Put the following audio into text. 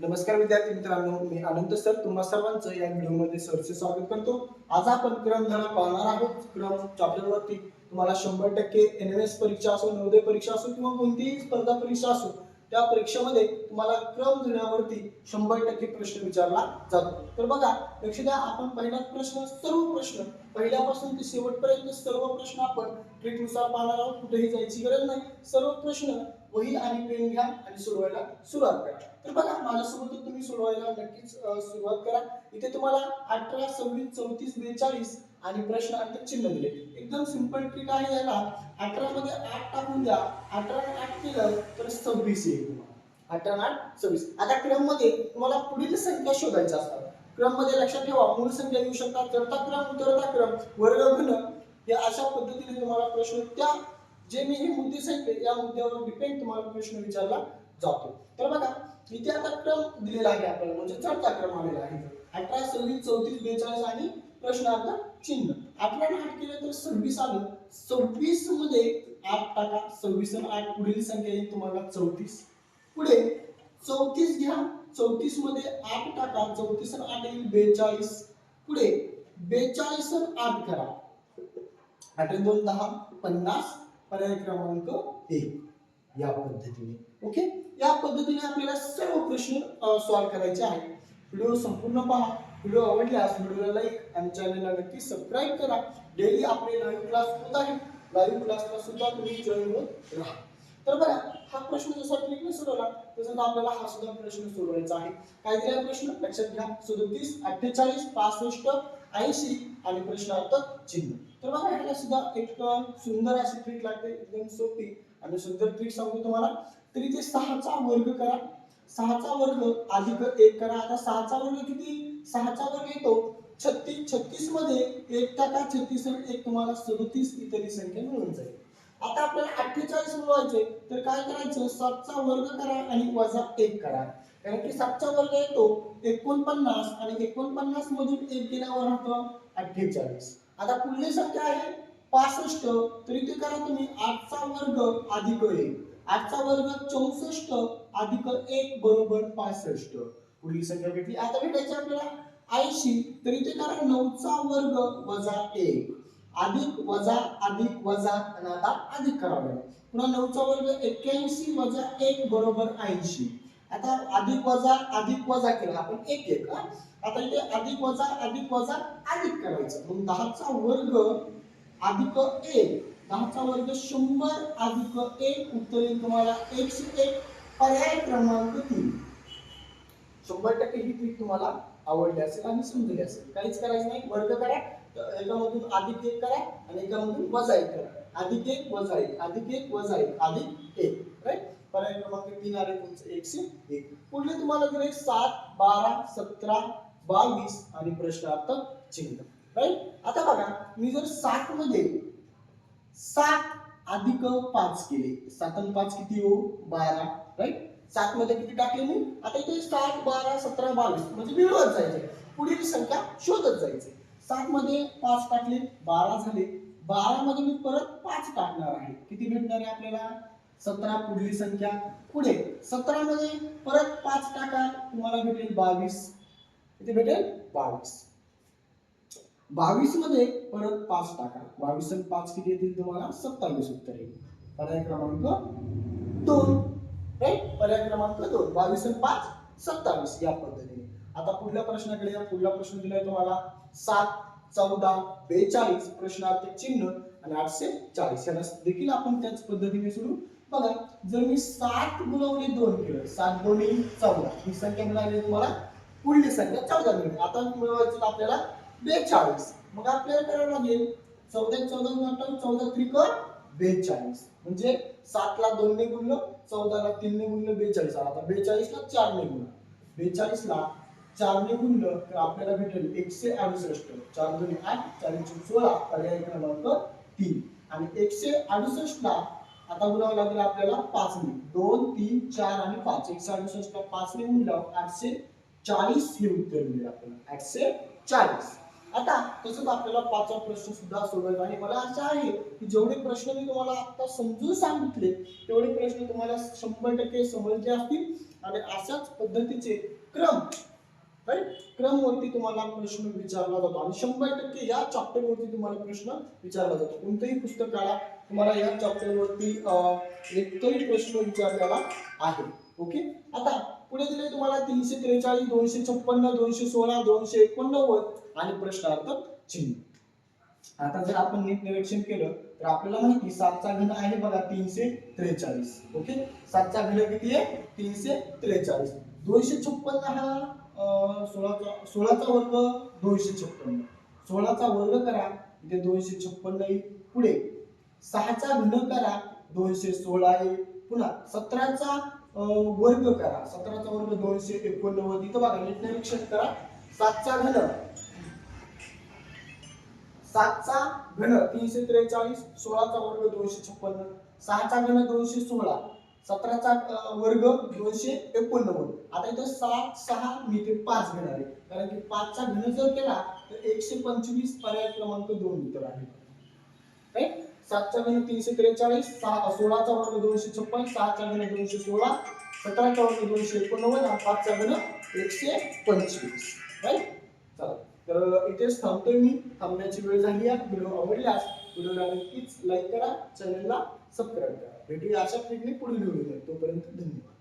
नमस्कार विद्यार्थी मित्रांनो मी अनंत सर. तुम्हा सर्वांचं या व्हिडिओमध्ये सरचे स्वागत करतो. आज आपण क्रम धडा पाहणार आहोत. क्रम चॅप्टर वरती तुम्हाला शंभर टक्के एन एम एस परीक्षा असो नवोदय परीक्षा असो किंवा कोणतीही स्पर्धा परीक्षा असो त्या परीक्षेमध्ये तुम्हाला क्रम धड्यावरती शंभर टक्के प्रश्न विचारला जातो. तर बघा लक्ष द्या आपण पहिला प्रश्न सर्व प्रश्न पहिल्यापासून ते शेवटपर्यंत सर्व प्रश्न आपण ट्रिकनुसार पाहणार आहोत. कुठेही जायची गरज नाही. सर्व प्रश्न वही आणि पेन घ्या आणि सोडवायला सुरुवात करा. तर बघा माझ्यासोबत तुम्ही सोडवायला नक्कीच सुरुवात करा. इथे तुम्हाला अठरा सव्वीस चौतीस बेचाळीस आणि प्रश्न अंक चिन्ह दिले. एकदम सिंपल ट्रिक आहे याला. अठरा मध्ये आठ टाकून द्या. अठरा आठ केलं तर सव्वीस येईल तुम्हाला. अठरा आठ सव्वीस. आता क्रममध्ये तुम्हाला पुढील संख्या शोधायच्या असतात. क्रममध्ये लक्षात ठेवा मूळ संख्या येऊ शकतात. चढता क्रम उतरता क्रम वर्ग घन या अशा पद्धतीने तुम्हाला प्रश्न त्या जे मी हे मुद्दे सांगितले या मुद्द्यावर डिपेंड तुम्हाला प्रश्न विचारला जातो. तर बघा इथे आता क्रम दिलेला आहे आपल्याला म्हणजे चढता क्रम आलेला आहे. अठरा सव्वीस चौतीस बेचाळीस आणि प्रश्नार्थ चिन्ह. अठरा आठ केलं तर सव्वीस आलं. सव्वीसमध्ये आठ टाका. सव्वीस आठ पुढील संख्या येईल तुम्हाला चौतीस. पुढे चौतीस घ्या. चौतीसमध्ये आठ टाका. चौतीस आठ येईल बेचाळीस. पुढे बेचाळीस आठ करा. आठ दोन दहा पन्नास. पर्याय क्रमांक एक. या पद्धतीने. ओके? या पद्धतीने आपल्याला सर्व प्रश्न सॉल्व्ह करायचे आहेत. व्हिडिओ संपूर्ण पहा. व्हिडिओ आवडल्यास व्हिडिओला लाईक आणि चॅनलला नक्की सबस्क्राईब करा. डेली आपले लाईव्ह क्लास होत आहे लाईव्ह क्लासला सुद्धा तुम्ही जॉईन होत राहा. तर बघा हा प्रश्न जसा ट्रिकने सोडवला तसंच आपल्याला हा सुद्धा प्रश्न सोडवायचा आहे. काय दिला प्रश्न? लक्षात घ्या सदतीस अठ्ठेचाळीस पासष्ट ऐंशी आणि प्रश्नार्थ चिन्ह. तर बघा ह्याला सुद्धा एक सुंदर अशी ट्रिक लागते एकदम सोपी आणि सुंदर ट्रिक सांगतो तुम्हाला. तर इथे सहाचा वर्ग करा. सहाचा वर्ग अधिक एक करा. आता सहाचा वर्ग किती? सहाचा वर्ग येतो. छत्तीस छत्तीसमध्ये एक टाका छत्तीस एक तुम्हाला सदतीस इतरी संख्या मिळून जाईल. आता आपल्याला अठ्ठेचाळीस मिळवायचे तर काय करायचं? सातचा वर्ग करा आणि वजा एक करा. कारण की सातचा वर्ग येतो एकोणपन्नास आणि एकोणपन्नास मधून एक गेल्यावर होतं अठ्ठेचाळीस. आता पुढली संख्या आहे पासष्ट तर इथे करा तुम्ही आठचा वर्ग अधिक एक. आठचा वर्ग चौसष्ट अधिक एक बरोबर पासष्ट. पुढील संख्या भेटली. आता भेटायची आपल्याला ऐंशी तर इथे करा नऊचा वर्ग वजा एक. अधिक वजा अधिक वजा आणि आता अधिक करावं लागेल. पुन्हा नऊचा वर्ग एक्क्याऐंशी वजा एक बरोबर ऐंशी. आता अधिक वजा अधिक वजा केला आपण एक एक आता इथे अधिक वजा अधिक वजा अधिक करायचं. मग दहाचा वर्ग अधिक एक दहाचा वर्ग शंभर अधिक एक उत्तर तुम्हाला एकशे एक पर्याय क्रमांक तीन. शंभर टक्के ही ट्रिक तुम्हाला आवडली असेल आणि समजली असेल. काहीच करायचं नाही वर्ग करा. एकामधून अधिक एक करा आणि एकामधून वजा एक करा. अधिक एक वजा एक. अधिक एक वजा एक. अधिक एक. राईट पर्याय क्रमांक तीन आले तुमचं. एकशे एक. पुढले तुम्हाला दिले सात बारा सतरा बावीस आणि प्रश्नार्थ चिन्ह. राईट आता बघा मी जर सात मध्ये सात अधिक पाच केले सात आणि पाच किती हो? बारा. राईट सात मध्ये किती टाकले मी? आता इथे सात बारा सतरा बावीस. म्हणजे मिळवत जायचे. पुढील संख्या शोधत जायचे. सात मध्ये पाच टाकले बारा झाले. बारा मध्ये मी परत पाच टाकणार आहे. किती भेटणार आहे आपल्याला? सतरा पुढील संख्या. पुढे सतरा मध्ये परत पाच टाका. तुम्हाला भेटेल बावीस. किती भेटेल? बावीस. बावीसमध्ये परत पाच टाका. बावीस आणि पाच किती येतील तुम्हाला? सत्तावीस उत्तर येईल. पर्याय क्रमांक दोन. राईट पर्याय क्रमांक दोन. बावीस आणि पाच सत्तावीस या पद्धतीने. आता पुढल्या प्रश्नाकडे या पुढला प्रश्न दिलाय तुम्हाला सात चौदा बेचाळीस प्रश्नार्थ चिन्ह आणि आठशे चाळीस. याला देखील आपण त्याच पद्धतीने सोडू. बघा जर मी सात गुणवले दोन केलं सात दोन्ही चौदा ही संख्या मिळाली तुम्हाला पुढली संख्या चौदा मिळेल आता मिळवायचं आपल्याला बेचाळीस. मग आपल्याला करावं लागेल चौदा चौदा चौदा त्रिक बेचाळीस. म्हणजे सातला दोनने गुणलं चौदाला तीनने गुणलं बेचाळीस. आला आता बेचाळीसला चारने गुणलं बेचाळीसला चारने गुणलं तर आपल्याला भेटेल एकशे अडुसष्ट. चार दोन्ही आठ चारशे सोळा पर्याय क्रमांक तीन. आणि एकशे अडुसष्टला आता गुणावं लागेल आपल्याला पाचने. दोन तीन चार आणि पाच. एकशे अडुसष्टला पाचने गुणलं आठशे चाळीस हे उत्तर मिळेल आपल्याला. आठशे चाळीस. आता तसंच आपल्याला पाचवा प्रश्न सुद्धा सोडवायचा आणि मला आशा आहे की जेवढे प्रश्न मी तुम्हाला आता समजून सांगितले तेवढे प्रश्न तुम्हाला शंभर टक्के समजले असतील. आणि अशाच पद्धतीचे क्रम राईट क्रमवरती तुम्हाला प्रश्न विचारला जातो. आणि शंभर टक्के या चॅप्टरवरती तुम्हाला प्रश्न विचारला जातो. कोणतंही पुस्तक काढा तुम्हाला या चॅप्टरवरती एकतरी प्रश्न विचारलेला आहे. ओके आता पुढे दिले तुम्हाला तीनशे त्रेचाळीस दोनशे छप्पन्न दोनशे सोळा दोनशे एकोणनव्वद आणि प्रश्नार्थ चिन्ह. आता जर आपण नीट निरीक्षण केलं तर आपल्याला माहिती सातचा घन आहे बघा तीनशे त्रेचाळीस. ओके सातचा घन किती आहे? तीनशे त्रेचाळीस. दोनशे छप्पन्न हा सोळाचा सोळाचा वर्ग दोनशे छप्पन्न. सोळाचा वर्ग करा इथे दोनशे छप्पन्न येईल पुढे सहाचा घन करा दोनशे सोळा येईल पुन्हा सतराचा वर्ग करा. सतराचा वर्ग दोनशे एकोणनव्वद. इथं बघा नीट निरीक्षण करा. सातचा घन. सातचा घन तीनशे त्रेचाळीस. सोळाचा वर्ग दोनशे छप्पन्न. सहाचा घन दोनशे सोळा. सतराचा वर्ग दोनशे एकोणनव्वद. आता इथं सात सहा मी ते पाच घेणार आहे. कारण की पाचचा घन जर केला तर एकशे पंचवीस पर्याय क्रमांक दोन इथं आहे. सातचा घन तीनशे त्रेचाळीस सहा सोळाचा वर्ग दोनशे छप्पन सहाचा घन दोनशे सोळा सतराचा वर्ग दोनशे एकोणनव्वद आणि पाचचा घन एकशे पंचवीस. राईट चला. तर इथेच थांबतोय मी. थांबण्याची वेळ झाली आहे. व्हिडिओ आवडल्यास व्हिडिओ व्हिडिओला नक्कीच लाईक करा चॅनलला सबस्क्राईब करा. भेटूया अशा फ्रीडने पुढील व्हिडिओ तोपर्यंत धन्यवाद.